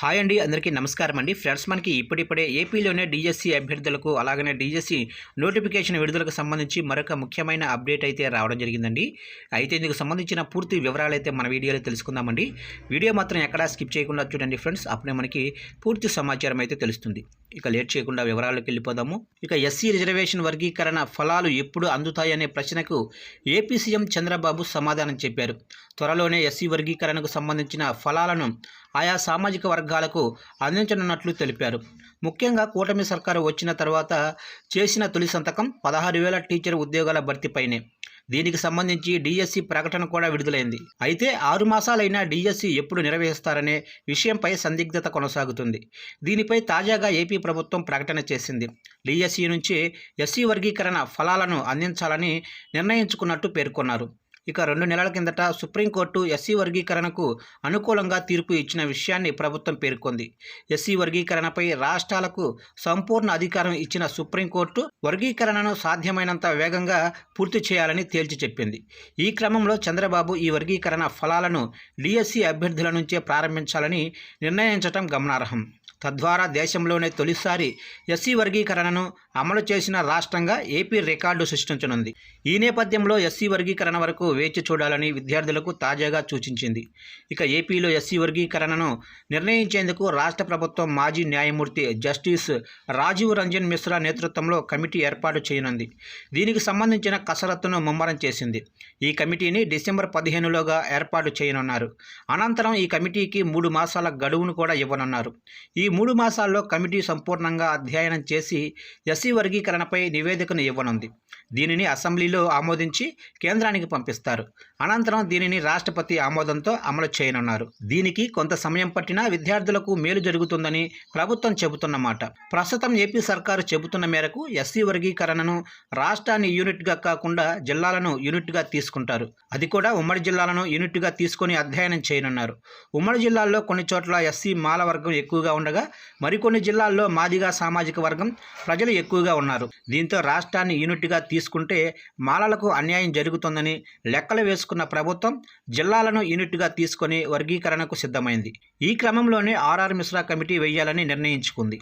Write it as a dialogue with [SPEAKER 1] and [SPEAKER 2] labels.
[SPEAKER 1] Hi అండి అందరికీ నమస్కారం అండి. ఫ్రెండ్స్ మనకి ఇప్పుడిప్పుడే ఏపీలోనే డీజెస్సీ అభ్యర్థులకు అలాగనే డిఎస్సి నోటిఫికేషన్ విడుదలకు సంబంధించి మరొక ముఖ్యమైన అప్డేట్ అయితే రావడం జరిగిందండి. అయితే ఇందుకు సంబంధించిన పూర్తి వివరాలు అయితే మన వీడియోలో తెలుసుకుందామండి. వీడియో మాత్రం ఎక్కడా స్కిప్ చేయకుండా చూడండి ఫ్రెండ్స్. అప్పుడే మనకి పూర్తి సమాచారం అయితే తెలుస్తుంది. ఇక లేట్ చేయకుండా వివరాల్లోకి వెళ్ళిపోదాము. ఇక ఎస్సీ రిజర్వేషన్ వర్గీకరణ ఫలాలు ఎప్పుడు అందుతాయనే ప్రశ్నకు ఏపీ సీఎం చంద్రబాబు సమాధానం చెప్పారు. త్వరలోనే ఎస్సీ వర్గీకరణకు సంబంధించిన ఫలాలను ఆయా సామాజిక వర్గాలకు అందించనున్నట్లు తెలిపారు. ముఖ్యంగా కూటమి సర్కారు వచ్చిన తర్వాత చేసిన తొలి సంతకం పదహారు వేల టీచర్ ఉద్యోగాల భర్తీపైనే. దీనికి సంబంధించి డిఎస్సి ప్రకటన కూడా విడుదలైంది. అయితే ఆరు మాసాలైనా డిఎస్సి ఎప్పుడు నిర్వహిస్తారనే విషయంపై సందిగ్ధత కొనసాగుతుంది. దీనిపై తాజాగా ఏపీ ప్రభుత్వం ప్రకటన చేసింది. డిఎస్సి నుంచి ఎస్సీ వర్గీకరణ ఫలాలను అందించాలని నిర్ణయించుకున్నట్టు పేర్కొన్నారు. ఇక రెండు నెలల కిందట సుప్రీంకోర్టు ఎస్సీ వర్గీకరణకు అనుకూలంగా తీర్పు ఇచ్చిన విషయాన్ని ప్రభుత్వం పేర్కొంది. ఎస్సీ వర్గీకరణపై రాష్ట్రాలకు సంపూర్ణ అధికారం ఇచ్చిన సుప్రీంకోర్టు వర్గీకరణను సాధ్యమైనంత వేగంగా పూర్తి చేయాలని తేల్చి చెప్పింది. ఈ క్రమంలో చంద్రబాబు ఈ వర్గీకరణ ఫలాలను డిఎస్సి అభ్యర్థుల నుంచే ప్రారంభించాలని నిర్ణయించటం గమనార్హం. తద్వారా దేశంలోనే తొలిసారి ఎస్సీ వర్గీకరణను అమలు చేసిన రాష్ట్రంగా ఏపీ రికార్డు సృష్టించనుంది. ఈ నేపథ్యంలో ఎస్సీ వర్గీకరణ వరకు వేచి చూడాలని విద్యార్థులకు తాజాగా సూచించింది. ఇక ఏపీలో ఎస్సీ వర్గీకరణను నిర్ణయించేందుకు రాష్ట్ర ప్రభుత్వం మాజీ న్యాయమూర్తి జస్టిస్ రాజీవ్ రంజన్ మిశ్రా నేతృత్వంలో కమిటీ ఏర్పాటు చేయనుంది. దీనికి సంబంధించిన కసరత్తును ముమ్మరం చేసింది. ఈ కమిటీని డిసెంబర్ పదిహేనులోగా ఏర్పాటు చేయనున్నారు. అనంతరం ఈ కమిటీకి మూడు మాసాల గడువును కూడా ఇవ్వనున్నారు. ఈ ఈ మూడు మాసాల్లో కమిటీ సంపూర్ణంగా అధ్యయనం చేసి ఎస్సీ వర్గీకరణపై నివేదికను ఇవ్వనుంది. దీనిని అసెంబ్లీలో ఆమోదించి కేంద్రానికి పంపిస్తారు. అనంతరం దీనిని రాష్ట్రపతి ఆమోదంతో అమలు చేయనున్నారు. దీనికి కొంత సమయం పట్టినా విద్యార్థులకు మేలు జరుగుతుందని ప్రభుత్వం చెబుతున్నమాట. ప్రస్తుతం ఏపీ సర్కారు చెబుతున్న మేరకు ఎస్సీ వర్గీకరణను రాష్ట్రాన్ని యూనిట్గా కాకుండా జిల్లాలను యూనిట్గా తీసుకుంటారు. అది కూడా ఉమ్మడి జిల్లాలను యూనిట్గా తీసుకొని అధ్యయనం చేయనున్నారు. ఉమ్మడి జిల్లాల్లో కొన్ని చోట్ల ఎస్సీ మాల వర్గం ఎక్కువగా ఉండగా మరికొన్ని జిల్లాల్లో మాదిగా సామాజిక వర్గం ప్రజలు ఎక్కువగా ఉన్నారు. దీంతో రాష్ట్రాన్ని యూనిట్గా తీసుకుంటే మాలలకు అన్యాయం జరుగుతుందని లెక్కలు వేసుకున్న ప్రభుత్వం జిల్లాలను యూనిట్గా తీసుకొని వర్గీకరణకు సిద్ధమైంది. ఈ క్రమంలోనే ఆర్ఆర్ మిశ్రా కమిటీ వేయాలని నిర్ణయించుకుంది.